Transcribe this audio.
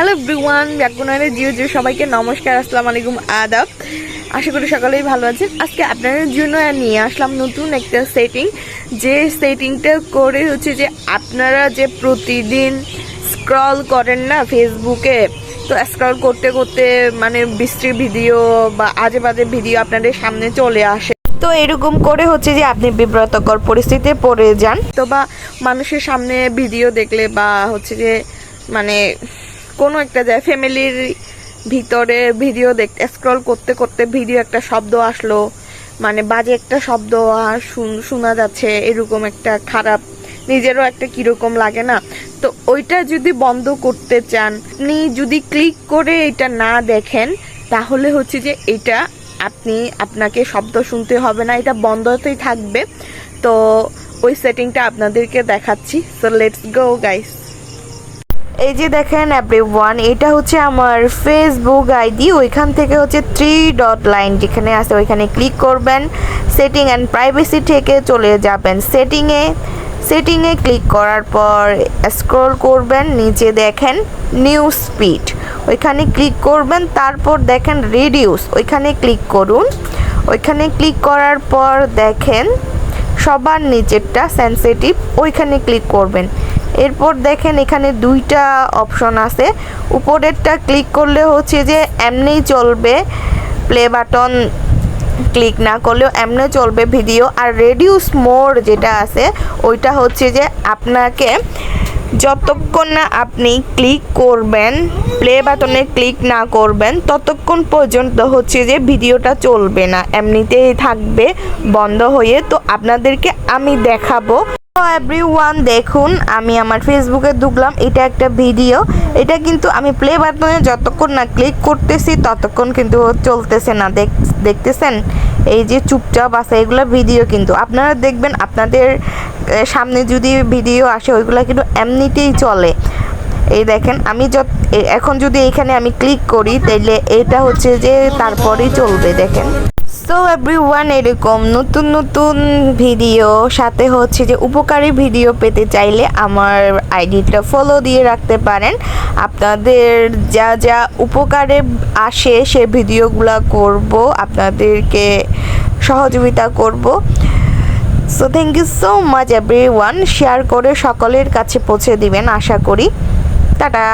Hello ব্রিওয়ান ব্যাকুনারে জিও জিও সবাইকে নমস্কার, আসসালাম আলাইকুম, আদাব। আশা করি সকলেই ভালো আছেন। আজকে আপনাদের জন্য নিয়ে আসলাম নতুন একটা সেটিং যে সেটিংটা করে হচ্ছে যে আপনারা যে প্রতিদিন স্ক্রল করেন না ফেসবুকে তো স্ক্রল করতে করতে মানে বৃষ্টির ভিডিও বা আজে বাজে ভিডিও আপনাদের সামনে চলে আসে। তো এরকম করে হচ্ছে যে আপনি বিব্রতকর পরিস্থিতিতে পড়ে যান। তো বা মানুষের সামনে ভিডিও দেখলে বা হচ্ছে যে মানে কোনো একটা যায়, ফ্যামিলির ভিতরে ভিডিও দেখতে স্ক্রল করতে করতে ভিডিও একটা শব্দ আসলো মানে বাজে একটা শব্দ আর শুন- যাচ্ছে, এরকম একটা খারাপ, নিজেরও একটা কীরকম লাগে না। তো ওইটা যদি বন্ধ করতে চান, আপনি যদি ক্লিক করে এটা না দেখেন, তাহলে হচ্ছে যে এটা আপনি, আপনাকে শব্দ শুনতে হবে না, এটা বন্ধতেই থাকবে। তো ওই সেটিংটা আপনাদেরকে দেখাচ্ছি। সো লেটস গো গাইস এই যে দেখেন এভরি ওয়ান এটা হচ্ছে আমার ফেসবুক আইডি ওইখান থেকে হচ্ছে থ্রি ডট লাইন যেখানে আছে ওইখানে ক্লিক করবেন। সেটিং অ্যান্ড প্রাইভেসি থেকে চলে যাবেন। সেটিংয়ে সেটিংয়ে ক্লিক করার পর স্ক্রল করবেন, নিচে দেখেন নিউ স্পিড ওইখানে ক্লিক করবেন, তারপর দেখেন রিডিউস ওইখানে ক্লিক করুন। ওইখানে ক্লিক করার পর দেখেন সবার নিচেরটা সেন্সিটিভ ওইখানে ক্লিক করবেন। এরপর দেখেন এখানে দুইটা অপশন আছে। উপরেরটা ক্লিক করলে হচ্ছে যে এমনিই চলবে প্লে বাটন ক্লিক না করলেও এমনি চলবে ভিডিও। আর রেডিউস মোড যেটা আছে, ওইটা হচ্ছে যে আপনাকে যতক্ষণ না আপনি ক্লিক করবেন, প্লে বাটনে ক্লিক না করবেন, ততক্ষণ পর্যন্ত হচ্ছে যে ভিডিওটা চলবে না। এমনিতেই থাকবে, বন্ধ হয়ে। তো আপনাদেরকে আমি দেখাবো এভরি ওয়ান দেখুন, আমি আমার ফেসবুকে ঢুকলাম, এটা একটা ভিডিও এটা কিন্তু আমি প্লে বাটনে যতক্ষণ না ক্লিক করতেছি, ততক্ষণ কিন্তু চলতেছে না। দেখ, দেখতেছেন? এই যে চুপচাপ আছে, এগুলো ভিডিও কিন্তু। আপনারা দেখবেন, আপনাদের সামনে যদি ভিডিও আসে, ওইগুলো কিন্তু এমনিতেই চলে। এই দেখেন, আমি যত এখন যদি এখানে আমি ক্লিক করি, তাইলে এটা হচ্ছে যে তারপরেই চলবে, দেখেন। সো এভরিওয়ান এরকম নতুন নতুন ভিডিও সাথে হচ্ছে যে উপকারী ভিডিও পেতে চাইলে আমার আইডিটা ফলো দিয়ে রাখতে পারেন। আপনাদের যা যা উপকারে আসে সে ভিডিওগুলো করব, আপনাদেরকে সহযোগিতা করব। So thank you so much everyone share করে সকলের কাছে পৌঁছে দিবেন, আশা করি। টাটা!